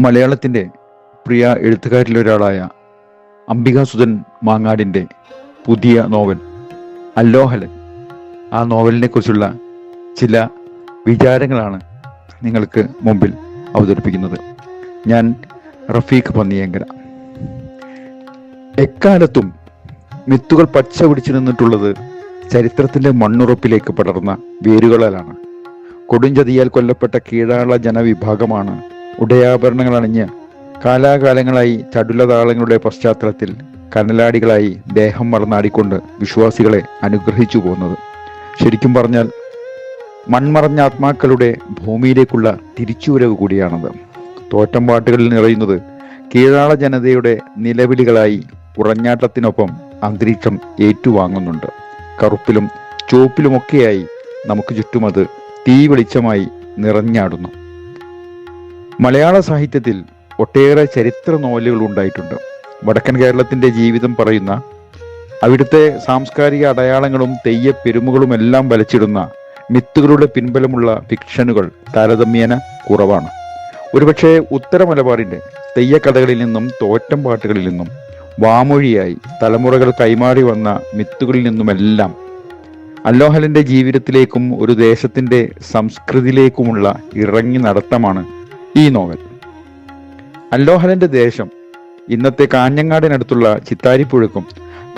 മലയാളത്തിന്റെ പ്രിയ എഴുത്തുകാരിലൊരാളായ അംബികാസുധൻ മാങ്ങാടിന്റെ പുതിയ നോവൽ അല്ലോഹലൻ. ആ നോവലിനെ കുറിച്ചുള്ള ചില വിചാരങ്ങളാണ് നിങ്ങൾക്ക് മുമ്പിൽ അവതരിപ്പിക്കുന്നത്. ഞാൻ റഫീഖ് പന്നിയങ്കര. എക്കാലത്തും മിത്തുകൾ പച്ച പിടിച്ചു നിന്നിട്ടുള്ളത് ചരിത്രത്തിന്റെ മണ്ണുറപ്പിലേക്ക് പടർന്ന വേരുകളാലാണ്. കൊടുംചതിയാൽ കൊല്ലപ്പെട്ട കീഴാള ജനവിഭാഗമാണ് ഉടയാഭരണങ്ങൾ അണിഞ്ഞ് കാലാകാലങ്ങളായി ചടുലതാളങ്ങളുടെ പശ്ചാത്തലത്തിൽ കനലാടികളായി ദേഹം മറന്നാടിക്കൊണ്ട് വിശ്വാസികളെ അനുഗ്രഹിച്ചു പോകുന്നത് ശരിക്കും പറഞ്ഞാൽ മൺമറഞ്ഞ ആത്മാക്കളുടെ ഭൂമിയിലേക്കുള്ള തിരിച്ചുവരവ് കൂടിയാണത്. തോറ്റമ്പാട്ടുകളിൽ നിറയുന്നത് കീഴാള ജനതയുടെ നിലവിളികളായി ഉറഞ്ഞാട്ടത്തിനൊപ്പം അന്തരീക്ഷം ഏറ്റുവാങ്ങുന്നുണ്ട്. കറുപ്പിലും ചുവപ്പിലുമൊക്കെയായി നമുക്ക് ചുറ്റുമത് തീ വെളിച്ചമായി നിറഞ്ഞാടുന്നു. മലയാള സാഹിത്യത്തിൽ ഒട്ടേറെ ചരിത്ര നോവലുകൾ ഉണ്ടായിട്ടുണ്ട്. വടക്കൻ കേരളത്തിന്റെ ജീവിതം പറയുന്ന അവിടുത്തെ സാംസ്കാരിക അടയാളങ്ങളും തെയ്യപ്പെരുമകളും എല്ലാം വലച്ചിടുന്ന മിത്തുകളുടെ പിൻബലമുള്ള ഫിക്ഷനുകൾ താരതമ്യേന കുറവാണ്. ഒരുപക്ഷെ ഉത്തര മലബാറിന്റെ തെയ്യക്കഥകളിൽ നിന്നും തോറ്റം പാട്ടുകളിൽ നിന്നും വാമൊഴിയായി തലമുറകൾ കൈമാറി വന്ന മിത്തുകളിൽ നിന്നുമെല്ലാം അല്ലോഹലിന്റെ ജീവിതത്തിലേക്കും ഒരു ദേശത്തിന്റെ സംസ്കൃതിയിലേക്കുമുള്ള ഇറങ്ങി നടത്തമാണ് ഈ നോവൽ. അല്ലോഹലന്റെ ദേശം ഇന്നത്തെ കാഞ്ഞങ്ങാടിനടുത്തുള്ള ചിത്താരിപ്പുഴക്കും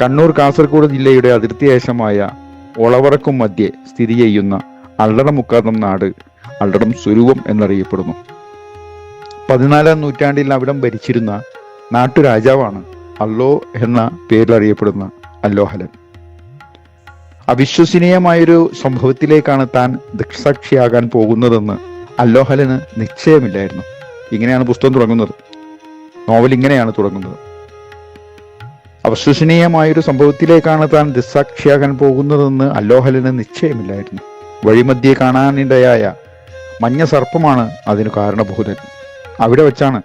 കണ്ണൂർ കാസർഗോഡ് ജില്ലയുടെ അതിർത്തി ദേശമായ ഒളവറക്കും മധ്യേ സ്ഥിതി ചെയ്യുന്ന അള്ളടമുക്കാതം നാട് അള്ളടം സ്വരൂപം എന്നറിയപ്പെടുന്നു. പതിനാലാം നൂറ്റാണ്ടിൽ അവിടം ഭരിച്ചിരുന്ന നാട്ടുരാജാവാണ് അല്ലോ എന്ന പേരിൽ അറിയപ്പെടുന്ന അല്ലോഹലൻ. അവിശ്വസനീയമായൊരു സംഭവത്തിലേക്കാണ് താൻ ദൃക്സാക്ഷിയാകാൻ പോകുന്നതെന്ന് അല്ലോഹലന് നിശ്ചയമില്ലായിരുന്നു. ഇങ്ങനെയാണ് പുസ്തകം തുടങ്ങുന്നത്. നോവൽ ഇങ്ങനെയാണ് തുടങ്ങുന്നത്. അവിശ്വസനീയമായൊരു സംഭവത്തിലേക്കാണ് താൻ ദൃക്സാക്ഷിയാകാൻ പോകുന്നതെന്ന് അല്ലോഹലിന് നിശ്ചയമില്ലായിരുന്നു. വഴിമധ്യേ കാണാനിടയായ മഞ്ഞ സർപ്പമാണ് അതിന് കാരണഭൂതൻ അവിടെ വെച്ചാണ്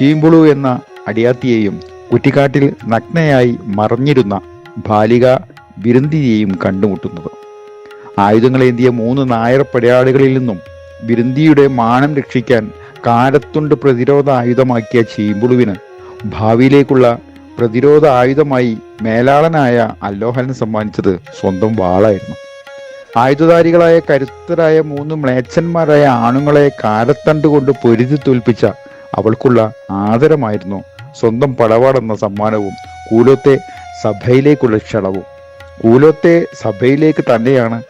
ചീമ്പുളു എന്ന അടിയാത്തിയെയും കുറ്റിക്കാട്ടിൽ നഗ്നയായി മറഞ്ഞിരുന്ന ബാലിക വിരുന്തിയെയും കണ്ടുമുട്ടുന്നത്. ആയുധങ്ങളേന്തിയ മൂന്ന് നായർ പടയാളികളിൽ നിന്നും ബിരുന്തിയുടെ മാനം രക്ഷിക്കാൻ കാലത്തുണ്ട് പ്രതിരോധ ആയുധമാക്കിയ ചീമ്പുളുവിന് ഭാവിയിലേക്കുള്ള പ്രതിരോധ ആയുധമായി മേലാളനായ അല്ലോഹലൻ സമ്മാനിച്ചത് സ്വന്തം വാളായിരുന്നു. ആയുധധാരികളായ കരുത്തരായ മൂന്ന് മ്ലേച്ഛന്മാരായ ആണുങ്ങളെ കാലത്തണ്ട് കൊണ്ട് പൊരുതി തോൽപ്പിച്ച അവൾക്കുള്ള ആദരമായിരുന്നു സ്വന്തം പടവാടെന്ന സമ്മാനവും കൂലോത്തെ സഭയിലേക്കുള്ള ക്ഷണവും. കൂലോത്തെ സഭയിലേക്ക് തന്നെയാണ്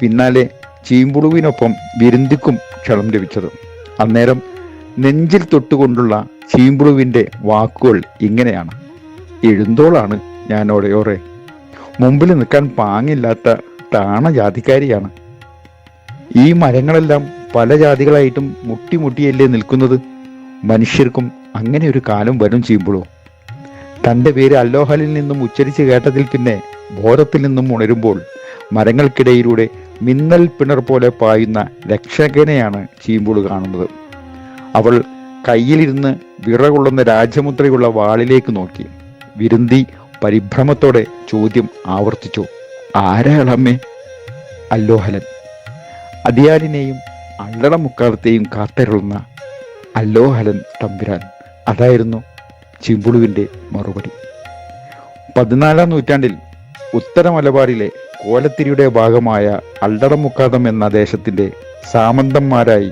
പിന്നാലെ ചീമ്പുളുവിനൊപ്പം വിരുന്തിക്കും ക്ഷണം ലഭിച്ചത്. അന്നേരം നെഞ്ചിൽ തൊട്ടുകൊണ്ടുള്ള ചീമ്പുളുവിന്റെ വാക്കുകൾ ഇങ്ങനെയാണ്. എഴുന്തോളാണ് ഞാൻ ഒടയോറെ മുമ്പിൽ നിൽക്കാൻ പാങ്ങില്ലാത്ത താണ ജാതിക്കാരിയാണ്. ഈ മരങ്ങളെല്ലാം പല ജാതികളായിട്ടും മുട്ടിമുട്ടിയല്ലേ നിൽക്കുന്നത്? മനുഷ്യർക്കും അങ്ങനെ ഒരു കാലം വരും ചീമ്പുളു. തന്റെ പേര് അല്ലോഹലിൽ നിന്നും ഉച്ചരിച്ച് കേട്ടതിൽ പിന്നെ ബോധത്തിൽ നിന്നും ഉണരുമ്പോൾ മരങ്ങൾക്കിടയിലൂടെ മിന്നൽ പിണർ പോലെ പായുന്ന രക്ഷകനെയാണ് ചീമ്പൂൾ കാണുന്നത്. അവൾ കയ്യിലിരുന്ന് വിറകൊള്ളുന്ന രാജമുദ്രയുള്ള വാളിലേക്ക് നോക്കി. വിരുന്തി പരിഭ്രമത്തോടെ ചോദ്യം ആവർത്തിച്ചു. ആരാളമ്മേ? അല്ലോഹലൻ അതിയാലിനെയും അള്ളടമുക്കാലത്തെയും കാത്തരുളുന്ന അല്ലോഹലൻ തമ്പുരാൻ. അതായിരുന്നു ചിമ്പുളുവിന്റെ മറുപടി. പതിനാലാം നൂറ്റാണ്ടിൽ ഉത്തര മലബാറിലെ കോലത്തിരിയുടെ ഭാഗമായ അൽഡറമുക്കാദം എന്ന ദേശത്തിന്റെ സാമന്തന്മാരായി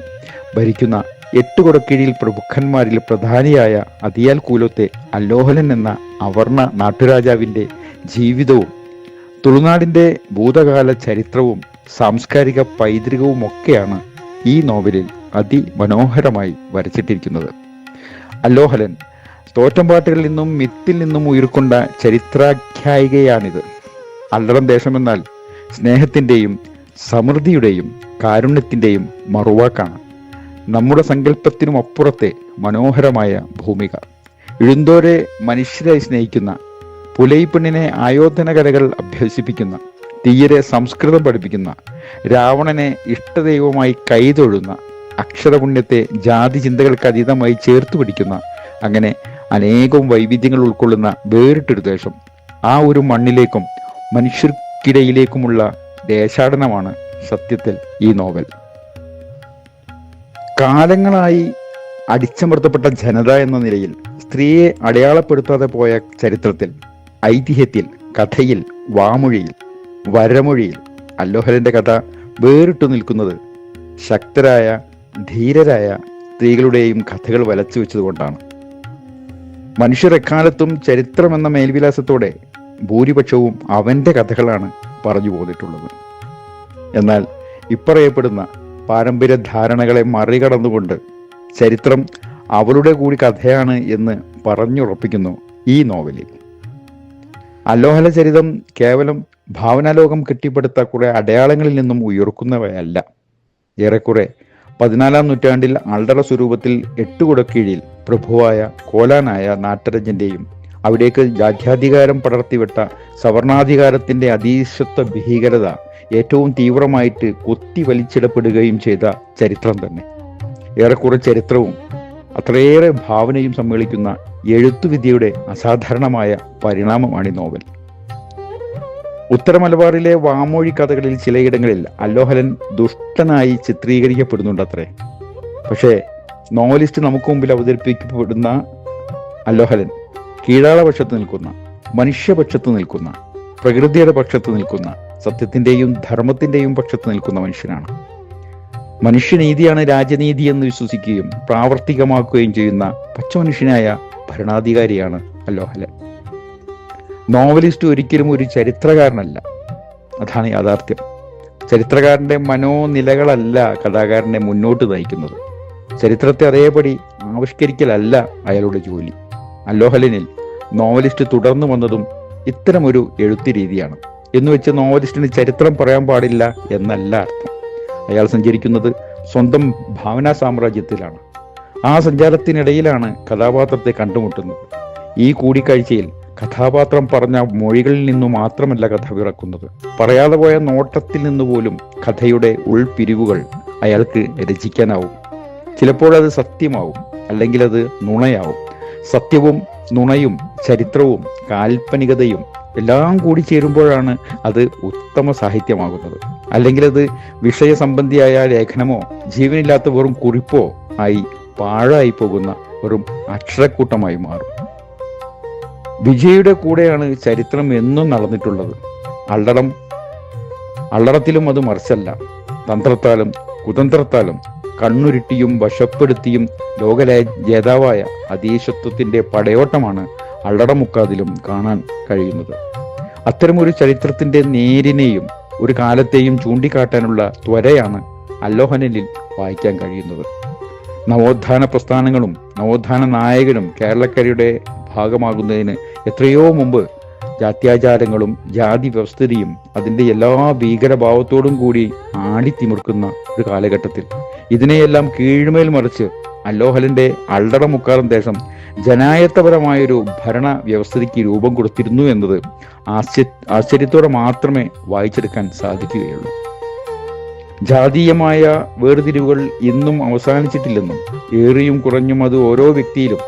ഭരിക്കുന്ന എട്ട് കൊടക്കീഴിൽ പ്രമുഖന്മാരിൽ പ്രധാനിയായ അതിയാൽ കൂലത്തെ അല്ലോഹലൻ എന്ന അവർണ നാട്ടുരാജാവിന്റെ ജീവിതവും തുളുനാടിന്റെ ഭൂതകാല ചരിത്രവും സാംസ്കാരിക പൈതൃകവുമൊക്കെയാണ് ഈ നോവലിൽ അതിമനോഹരമായി വരച്ചിട്ടിരിക്കുന്നത്. അല്ലോഹലൻ തോറ്റമ്പാട്ടുകളിൽ നിന്നും മിത്തിൽ നിന്നും ഉയർക്കൊണ്ട ചരിത്രാഖ്യായികയാണിത്. അല്ലടം ദേശമെന്നാൽ സ്നേഹത്തിന്റെയും സമൃദ്ധിയുടെയും കാരുണ്യത്തിന്റെയും മറുവാക്കാണ്. നമ്മുടെ സങ്കല്പത്തിനും അപ്പുറത്തെ മനോഹരമായ ഭൂമിക. ഇഴുന്തോരെ മനുഷ്യരായി സ്നേഹിക്കുന്ന പുലൈപ്പെണ്ണിനെ ആയോധന കലകൾ അഭ്യസിപ്പിക്കുന്ന തീയരെ സംസ്കൃതം പഠിപ്പിക്കുന്ന രാവണനെ ഇഷ്ടദൈവമായി കൈതൊഴുന്ന അക്ഷരപുണ്യത്തെ ജാതി ചിന്തകൾക്ക് അതീതമായി ചേർത്ത് പിടിക്കുന്ന അങ്ങനെ അനേകം വൈവിധ്യങ്ങൾ ഉൾക്കൊള്ളുന്ന വേറിട്ടൊരു ദേശം ആ ഒരു മണ്ണിലേക്കും മനുഷ്യർക്കിടയിലേക്കുമുള്ള ദേശാടനമാണ് സത്യത്തിൽ ഈ നോവൽ. കാലങ്ങളായി അടിച്ചമർത്തപ്പെട്ട ജനത എന്ന നിലയിൽ സ്ത്രീയെ അടയാളപ്പെടുത്താതെ പോയ ചരിത്രത്തിൽ ഐതിഹ്യത്തിൽ കഥയിൽ വാമൊഴിയിൽ വരമൊഴിയിൽ അല്ലോഹലന്റെ കഥ വേറിട്ടു നിൽക്കുന്നത് ശക്തരായ ധീരരായ സ്ത്രീകളുടെയും കഥകൾ വലച്ചു വെച്ചതുകൊണ്ടാണ് മനുഷ്യർ എക്കാലത്തും ചരിത്രമെന്ന മേൽവിലാസത്തോടെ ഭൂരിപക്ഷവും അവന്റെ കഥകളാണ് പറഞ്ഞു പോന്നിട്ടുള്ളത്. എന്നാൽ ഇപ്പറയപ്പെടുന്ന പാരമ്പര്യ ധാരണകളെ മറികടന്നുകൊണ്ട് ചരിത്രം അവളുടെ കൂടി കഥയാണ് എന്ന് പറഞ്ഞുറപ്പിക്കുന്നു ഈ നോവലിൽ. അലോഹല ചരിതം കേവലം ഭാവനാലോകം കെട്ടിപ്പടുത്ത കുറെ അടയാളങ്ങളിൽ നിന്നും ഉയർക്കുന്നവയല്ല. ഏറെക്കുറെ പതിനാലാം നൂറ്റാണ്ടിൽ അൾഡറ സ്വരൂപത്തിൽ എട്ടുകുടക്കീഴിൽ പ്രഭുവായ കോലാനായ നാട്ടരജന്റെയും അവിടേക്ക് രാജ്യാധികാരം പടർത്തിവിട്ട സവർണാധികാരത്തിന്റെ അതീശത്വ ഭീകരത ഏറ്റവും തീവ്രമായിട്ട് കൊത്തി വലിച്ചിടപ്പെടുകയും ചെയ്ത ചരിത്രം തന്നെ. ഏറെക്കുറെ ചരിത്രവും അത്രയേറെ ഭാവനയും സമ്മേളിക്കുന്ന എഴുത്തുവിദ്യയുടെ അസാധാരണമായ പരിണാമമാണ് ഈ നോവൽ. ഉത്തര മലബാറിലെ വാമൊഴി കഥകളിൽ ചിലയിടങ്ങളിൽ അല്ലോഹലൻ ദുഷ്ടനായി ചിത്രീകരിക്കപ്പെടുന്നുണ്ടത്രേ പക്ഷേ നോവലിസ്റ്റ് നമുക്ക് മുമ്പിൽ അവതരിപ്പിക്കപ്പെടുന്ന അല്ലോഹലൻ കീഴാളപക്ഷത്ത് നിൽക്കുന്ന മനുഷ്യപക്ഷത്ത് നിൽക്കുന്ന പ്രകൃതിയുടെ പക്ഷത്ത് നിൽക്കുന്ന സത്യത്തിന്റെയും ധർമ്മത്തിന്റെയും പക്ഷത്ത് നിൽക്കുന്ന മനുഷ്യനാണ്. മനുഷ്യനീതിയാണ് രാജനീതി എന്ന് വിശ്വസിക്കുകയും പ്രാവർത്തികമാക്കുകയും ചെയ്യുന്ന പച്ചമനുഷ്യനായ ഭരണാധികാരിയാണ് അല്ലോഹലൻ നോവലിസ്റ്റ് ഒരിക്കലും ഒരു ചരിത്രകാരനല്ല. അതാണ് യാഥാർത്ഥ്യം. ചരിത്രകാരന്റെ മനോനിലകളല്ല കഥാകാരനെ മുന്നോട്ട് നയിക്കുന്നത്. ചരിത്രത്തെ അതേപടി ആവിഷ്കരിക്കലല്ല അയാളുടെ ജോലി. അല്ലോഹലനിൽ നോവലിസ്റ്റ് തുടർന്നു വന്നതും ഇത്തരമൊരു എഴുത്തു രീതിയാണ് എന്ന് വെച്ച് നോവലിസ്റ്റിന് ചരിത്രം പറയാൻ പാടില്ല എന്നല്ല അർത്ഥം. അയാൾ സഞ്ചരിക്കുന്നത് സ്വന്തം ഭാവനാ സാമ്രാജ്യത്തിലാണ്. ആ സഞ്ചാരത്തിനിടയിലാണ് കഥാപാത്രത്തെ കണ്ടുമുട്ടുന്നത്. ഈ കൂടിക്കാഴ്ചയിൽ കഥാപാത്രം പറഞ്ഞ മൊഴികളിൽ നിന്നു മാത്രമല്ല കഥ പിറക്കുന്നത്. പറയാതെ പോയ നോട്ടത്തിൽ നിന്ന് പോലും കഥയുടെ ഉൾപിരിവുകൾ അയാൾക്ക് രചിക്കാനാവും. ചിലപ്പോൾ അത് സത്യമാവും അല്ലെങ്കിൽ അത് നുണയാവും. സത്യവും നുണയും ചരിത്രവും കാൽപ്പനികതയും എല്ലാം കൂടി ചേരുമ്പോഴാണ് അത് ഉത്തമ സാഹിത്യമാകുന്നത്. അല്ലെങ്കിൽ അത് വിഷയസംബന്ധിയായ ലേഖനമോ ജീവനില്ലാത്ത വെറും കുറിപ്പോ ആയി പാഴായി പോകുന്ന വെറും അക്ഷരക്കൂട്ടമായി മാറും. വിജയുടെ കൂടെയാണ് ചരിത്രം എന്നും നടന്നിട്ടുള്ളത്. അള്ളടം അള്ളടത്തിലും അത് മറിച്ചല്ല. തന്ത്രത്താലും കുതന്ത്രത്താലും കണ്ണുരുട്ടിയും വശപ്പെടുത്തിയും ലോകലെ ജേതാവായ അതീശത്വത്തിന്റെ പടയോട്ടമാണ് അള്ളടമുക്കാതിലും കാണാൻ കഴിയുന്നത്. അത്തരമൊരു ചരിത്രത്തിന്റെ നേരിനെയും ഒരു കാലത്തെയും ചൂണ്ടിക്കാട്ടാനുള്ള ത്വരയാണ് അല്ലോഹനലിൽ വായിക്കാൻ കഴിയുന്നത്. നവോത്ഥാന പ്രസ്ഥാനങ്ങളും നവോത്ഥാന നായകനും കേരളക്കരയുടെ ഭാഗമാകുന്നതിന് എത്രയോ മുമ്പ് ജാത്യാചാരങ്ങളും ജാതി വ്യവസ്ഥിതിയും അതിന്റെ എല്ലാ ഭീകരഭാവത്തോടും കൂടി ആടിത്തിമിർക്കുന്ന ഒരു കാലഘട്ടത്തിൽ. ഇതിനെയെല്ലാം കീഴ്മേൽ മറിച്ച് അല്ലോഹലിന്റെ അള്ളട മുക്കാലം ദേശം ജനായത്തപരമായൊരു ഭരണ വ്യവസ്ഥയ്ക്ക് രൂപം കൊടുത്തിരുന്നു എന്നത് ആശ്ചര്യ ആശ്ചര്യത്തോടെ മാത്രമേ വായിച്ചെടുക്കാൻ സാധിക്കുകയുള്ളൂ. ജാതീയമായ വേർതിരിവുകൾ ഇന്നും അവസാനിച്ചിട്ടില്ലെന്നും ഏറിയും കുറഞ്ഞും അത് ഓരോ വ്യക്തിയിലും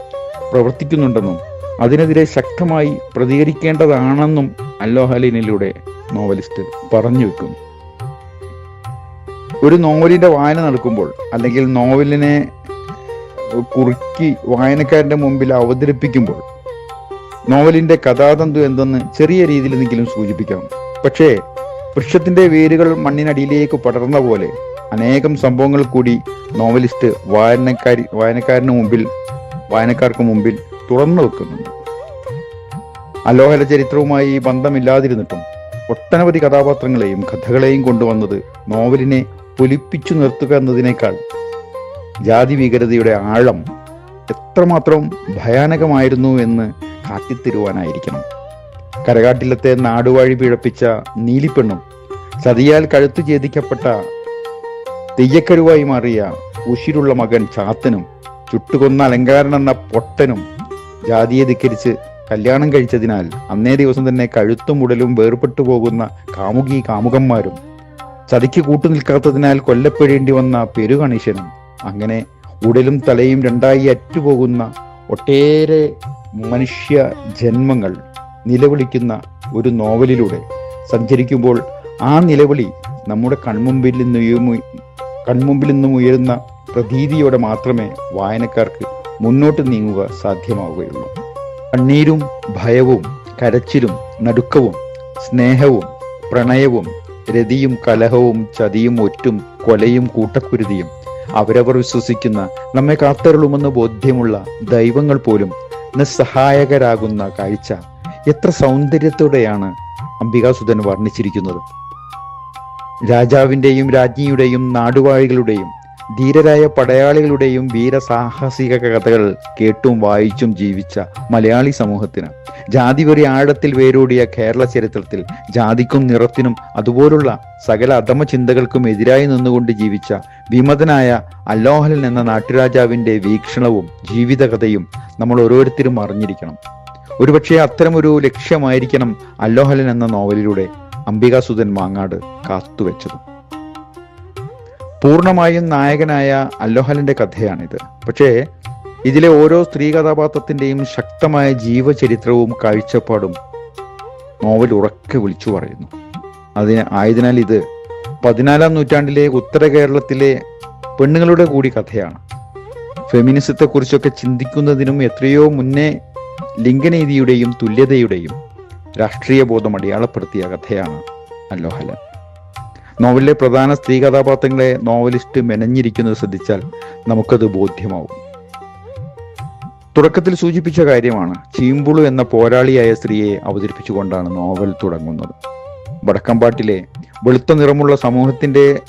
പ്രവർത്തിക്കുന്നുണ്ടെന്നും അതിനെതിരെ ശക്തമായി പ്രതികരിക്കേണ്ടതാണെന്നും അല്ലോഹലിനിലൂടെ നോവലിസ്റ്റ് പറഞ്ഞു വെക്കുന്നു. ഒരു നോവലിന്റെ വായന നടക്കുമ്പോൾ അല്ലെങ്കിൽ നോവലിനെ കുറുക്കി വായനക്കാരന്റെ മുമ്പിൽ അവതരിപ്പിക്കുമ്പോൾ നോവലിന്റെ കഥാതന്തു എന്തെന്ന് ചെറിയ രീതിയിൽ എന്തെങ്കിലും സൂചിപ്പിക്കാം. പക്ഷേ വൃക്ഷത്തിന്റെ വേരുകൾ മണ്ണിനടിയിലേക്ക് പടർന്ന പോലെ അനേകം സംഭവങ്ങൾ കൂടി നോവലിസ്റ്റ് വായനക്കാരി വായനക്കാരന് മുമ്പിൽ വായനക്കാർക്ക് മുമ്പിൽ തുറന്നു വെക്കുന്നുണ്ട്. അലോഹല ചരിത്രവുമായി ബന്ധമില്ലാതിരുന്നിട്ടും ഒട്ടനവധി കഥാപാത്രങ്ങളെയും കഥകളെയും കൊണ്ടുവന്നത് നോവലിനെ പൊലിപ്പിച്ചു നിർത്തുക എന്നതിനേക്കാൾ ജാതി ഭീകരതയുടെ ആഴം എത്രമാത്രം ഭയാനകമായിരുന്നു എന്ന് കാട്ടിത്തരുവാനായിരിക്കണം. കരകാട്ടിലത്തെ നാടുവാഴി പിഴപ്പിച്ച നീലിപ്പെണ്ണും ചതിയാൽ കഴുത്തു ഛേദിക്കപ്പെട്ട തെയ്യക്കരുവായി മാറിയ ഉശിരുള്ള മകൻ ചാത്തനും ചുട്ടുകൊന്ന അലങ്കാരൻ എന്ന പൊട്ടനും ജാതിയെ ധിക്കരിച്ച് കല്യാണം കഴിച്ചതിനാൽ അന്നേ ദിവസം തന്നെ കഴുത്തും ഉടലും വേർപെട്ടു പോകുന്ന കാമുകി കാമുകന്മാരും ചതിക്ക് കൂട്ടുനിൽക്കാത്തതിനാൽ കൊല്ലപ്പെടേണ്ടി വന്ന പെരുകണീശനും അങ്ങനെ ഉടലും തലയും രണ്ടായി അറ്റുപോകുന്ന ഒട്ടേറെ മനുഷ്യ ജന്മങ്ങൾ നിലവിളിക്കുന്ന ഒരു നോവലിലൂടെ സഞ്ചരിക്കുമ്പോൾ ആ നിലവിളി നമ്മുടെ കൺമുമ്പിൽ നിന്ന് കൺമുമ്പിൽ നിന്നും ഉയരുന്ന പ്രതീതിയോടെ മാത്രമേ വായനക്കാർക്ക് മുന്നോട്ട് നീങ്ങുക സാധ്യമാവുകയുള്ളൂ. കണ്ണീരും ഭയവും കരച്ചിലും നടുക്കവും സ്നേഹവും പ്രണയവും രതിയും കലഹവും ചതിയും ഒറ്റും കൊലയും കൂട്ടക്കുരുതിയും അവരവർ വിശ്വസിക്കുന്ന നമ്മെ കാത്തരളുമെന്ന് ബോധ്യമുള്ള ദൈവങ്ങൾ പോലും നിസ്സഹായകരാകുന്ന കാഴ്ച എത്ര സൗന്ദര്യത്തോടെയാണ് അംബികാസുധൻ വർണിച്ചിരിക്കുന്നത്. രാജാവിന്റെയും രാജ്ഞിയുടെയും നാടുവാഴികളുടെയും ധീരരായ പടയാളികളുടെയും വീരസാഹസിക കഥകൾ കേട്ടും വായിച്ചും ജീവിച്ച മലയാളി സമൂഹത്തിന്. ജാതിവെറി ആഴത്തിൽ വേരൂടിയ കേരള ചരിത്രത്തിൽ ജാതിക്കും നിറത്തിനും അതുപോലുള്ള സകല അധമ ചിന്തകൾക്കും എതിരായി നിന്നുകൊണ്ട് ജീവിച്ച വിമതനായ അല്ലോഹലൻ എന്ന നാട്ടുരാജാവിന്റെ വീക്ഷണവും ജീവിതകഥയും നമ്മൾ ഓരോരുത്തരും അറിഞ്ഞിരിക്കണം. ഒരുപക്ഷെ അത്തരമൊരു ലക്ഷ്യമായിരിക്കണം അല്ലോഹലൻ എന്ന നോവലിലൂടെ അംബികാസുധൻ മാങ്ങാട് കാത്തുവെച്ചത്. പൂർണമായും നായകനായ അല്ലോഹലിന്റെ കഥയാണിത്. പക്ഷേ ഇതിലെ ഓരോ സ്ത്രീ കഥാപാത്രത്തിന്റെയും ശക്തമായ ജീവചരിത്രവും കാഴ്ചപ്പാടും നോവൽ ഉറക്കെ വിളിച്ചു പറയുന്നു. അതിന് ആയതിനാൽ ഇത് പതിനാലാം നൂറ്റാണ്ടിലെ ഉത്തര കേരളത്തിലെ പെണ്ണുങ്ങളുടെ കൂടി കഥയാണ്. ഫെമിനിസത്തെ കുറിച്ചൊക്കെ ചിന്തിക്കുന്നതിനും എത്രയോ മുന്നേ ലിംഗനീതിയുടെയും തുല്യതയുടെയും രാഷ്ട്രീയ ബോധം അടയാളപ്പെടുത്തിയ കഥയാണ് അല്ലോഹലൻ. നോവലിലെ പ്രധാന സ്ത്രീ കഥാപാത്രങ്ങളെ നോവലിസ്റ്റ് മെനഞ്ഞിരിക്കുന്നത് ശ്രദ്ധിച്ചാൽ നമുക്കത് ബോധ്യമാവും. തുടക്കത്തിൽ സൂചിപ്പിച്ച കാര്യമാണ് ചീമ്പുളു എന്ന പോരാളിയായ സ്ത്രീയെ അവതരിപ്പിച്ചുകൊണ്ടാണ് നോവൽ തുടങ്ങുന്നത്. വടക്കമ്പാട്ടിലെ വെളുത്ത നിറമുള്ള സമൂഹത്തിന്റെ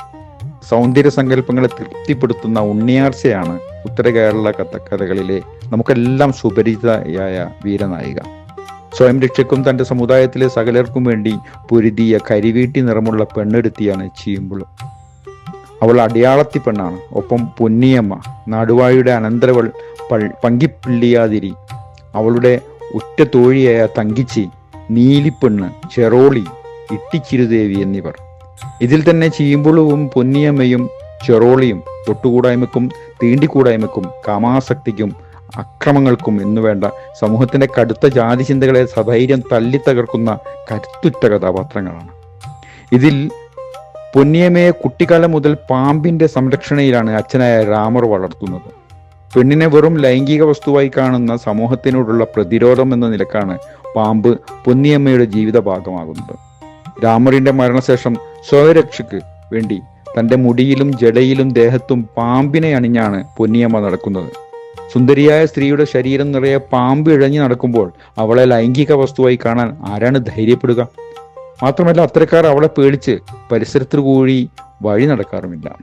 സൗന്ദര്യ സങ്കല്പങ്ങളെ തൃപ്തിപ്പെടുത്തുന്ന ഉണ്ണിയാർച്ചയാണ് ഉത്തര കേരള കഥകളിലെ നമുക്കെല്ലാം സുപരിചിതയായ വീരനായിക. സ്വയം രക്ഷയ്ക്കും തന്റെ സമുദായത്തിലെ സകലർക്കും വേണ്ടി പൊരുതിയ കരിവീട്ടി നിറമുള്ള പെണ്ണെടുത്തിയാണ് ചീമ്പുളു. അവൾ അടയാളത്തി പെണ്ണാണ്. ഒപ്പം പൊന്നിയമ്മ നാടുവാഴിയുടെ അനന്തരവൾ പങ്കിപ്പിള്ളിയാതിരി അവളുടെ ഉറ്റ തോഴിയായ തങ്കിച്ചി നീലിപ്പെണ്ണ് ചെറോളി ഇട്ടിച്ചിരുദേവി എന്നിവർ. ഇതിൽ തന്നെ ചീമ്പുളുവും പൊന്നിയമ്മയും ചെറോളിയും തൊട്ടുകൂടായ്മക്കും തീണ്ടിക്കൂടായ്മക്കും കാമാസക്തിക്കും അക്രമങ്ങൾക്കും എന്നുവേണ്ട സമൂഹത്തിന്റെ കടുത്ത ജാതി ചിന്തകളെ സധൈര്യം തല്ലി തകർക്കുന്ന കരുത്തുറ്റ കഥാപാത്രങ്ങളാണ്. ഇതിൽ പൊന്നിയമ്മയെ കുട്ടിക്കാലം മുതൽ പാമ്പിന്റെ സംരക്ഷണയിലാണ് അച്ഛനായ രാമർ വളർത്തുന്നത്. പെണ്ണിനെ വെറും ലൈംഗിക വസ്തുവായി കാണുന്ന സമൂഹത്തിനോടുള്ള പ്രതിരോധം എന്ന നിലക്കാണ് പാമ്പ് പൊന്നിയമ്മയുടെ ജീവിത ഭാഗമാകുന്നത്. രാമറിന്റെ മരണശേഷം സ്വയരക്ഷയ്ക്ക് വേണ്ടി തന്റെ മുടിയിലും ജടയിലും ദേഹത്തും പാമ്പിനെ അണിഞ്ഞാണ് പൊന്നിയമ്മ നടക്കുന്നത്. സുന്ദരിയായ സ്ത്രീയുടെ ശരീരം നിറയെ പാമ്പ് ഇഴഞ്ഞു നടക്കുമ്പോൾ അവളെ ലൈംഗിക വസ്തുവായി കാണാൻ ആരാണ് ധൈര്യപ്പെടുക? മാത്രമല്ല അത്തരക്കാർ അവളെ പേടിച്ച് പരിസരത്തു കൂടി വഴി നടക്കാറുമില്ല.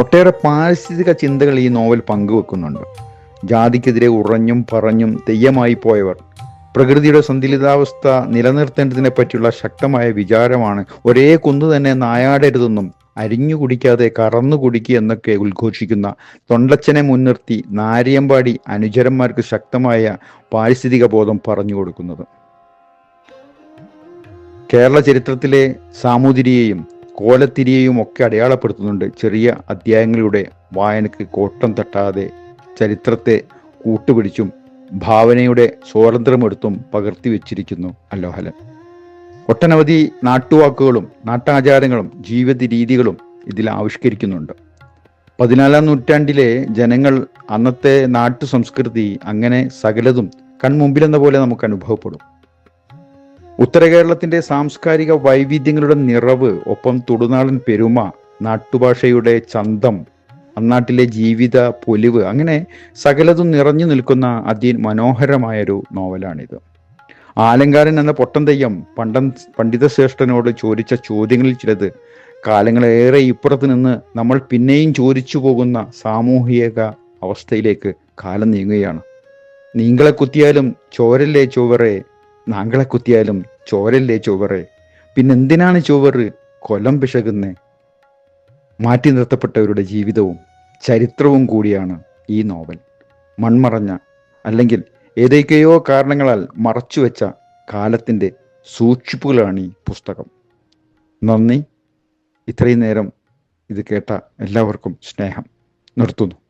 ഒട്ടേറെ പാരിസ്ഥിതിക ചിന്തകൾ ഈ നോവൽ പങ്കുവെക്കുന്നുണ്ട്. ജാതിക്കെതിരെ ഉറഞ്ഞും പറഞ്ഞും തെയ്യമായി പോയവർ പ്രകൃതിയുടെ സന്തുലിതാവസ്ഥ നിലനിർത്തേണ്ടതിനെ പറ്റിയുള്ള ശക്തമായ വിചാരമാണ് ഒരേ കുന്നു തന്നെ നായാടരുതെന്നും അരിഞ്ഞു കുടിക്കാതെ കറന്നു കുടിക്കുക എന്നൊക്കെ ഉദ്ഘോഷിക്കുന്ന തൊണ്ടച്ചനെ മുൻനിർത്തി നാരിയമ്പാടി അനുചരന്മാർക്ക് ശക്തമായ പാരിസ്ഥിതിക ബോധം പറഞ്ഞു കൊടുക്കുന്നത്. കേരള ചരിത്രത്തിലെ സാമൂതിരിയെയും കോലത്തിരിയെയും ഒക്കെ അടയാളപ്പെടുത്തുന്നുണ്ട് ചെറിയ അധ്യായങ്ങളിലൂടെ വായനക്ക് കോട്ടം തട്ടാതെ ചരിത്രത്തെ കൂട്ടുപിടിച്ചും ഭാവനയുടെ സ്വാതന്ത്ര്യമെടുത്തും പകർത്തി വച്ചിരിക്കുന്നു അല്ലോഹലൻ ഒട്ടനവധി നാട്ടുവാക്കുകളും നാട്ടാചാരങ്ങളും ജീവിത രീതികളും ഇതിൽ ആവിഷ്കരിക്കുന്നുണ്ട്. പതിനാലാം നൂറ്റാണ്ടിലെ ജനങ്ങൾ അന്നത്തെ നാട്ടു സംസ്കൃതി അങ്ങനെ സകലതും കൺമുമ്പിലെന്ന പോലെ നമുക്ക് അനുഭവപ്പെടും. ഉത്തര കേരളത്തിന്റെ സാംസ്കാരിക വൈവിധ്യങ്ങളുടെ നിറവ് ഒപ്പം തൊടുനാടൻ പെരുമ നാട്ടുഭാഷയുടെ ചന്തം അന്നാട്ടിലെ ജീവിത പൊലിവ് അങ്ങനെ സകലതും നിറഞ്ഞു നിൽക്കുന്ന അതി മനോഹരമായൊരു നോവലാണിത്. ആലങ്കാരൻ എന്ന പൊട്ടൻ തെയ്യം പണ്ടൻ പണ്ഡിതശ്രേഷ്ഠനോട് ചോദിച്ച ചോദ്യങ്ങളിൽ ചിലത് കാലങ്ങളേറെ ഇപ്പുറത്ത് നിന്ന് നമ്മൾ പിന്നെയും ചോദിച്ചു പോകുന്ന സാമൂഹിക അവസ്ഥയിലേക്ക് കാലം നീങ്ങുകയാണ്. നീങ്കളെ കുത്തിയാലും ചോരല്ലേ ചോവറേ നാങ്കളെ കുത്തിയാലും ചോരല്ലേ ചൊവ്വറേ? പിന്നെന്തിനാണ് ചൊവ്വറ് കൊലം പിശകുന്നേ? മാറ്റി നിർത്തപ്പെട്ടവരുടെ ജീവിതവും ചരിത്രവും കൂടിയാണ് ഈ നോവൽ. മൺമറഞ്ഞ അല്ലെങ്കിൽ ഏതൊക്കെയോ കാരണങ്ങളാൽ മറച്ചുവെച്ച കാലത്തിന്റെ സൂക്ഷിപ്പുകളാണ് ഈ പുസ്തകം. നന്ദി. ഇത്രയും നേരം ഇത് കേട്ട എല്ലാവർക്കും സ്നേഹം. നിർത്തുന്നു.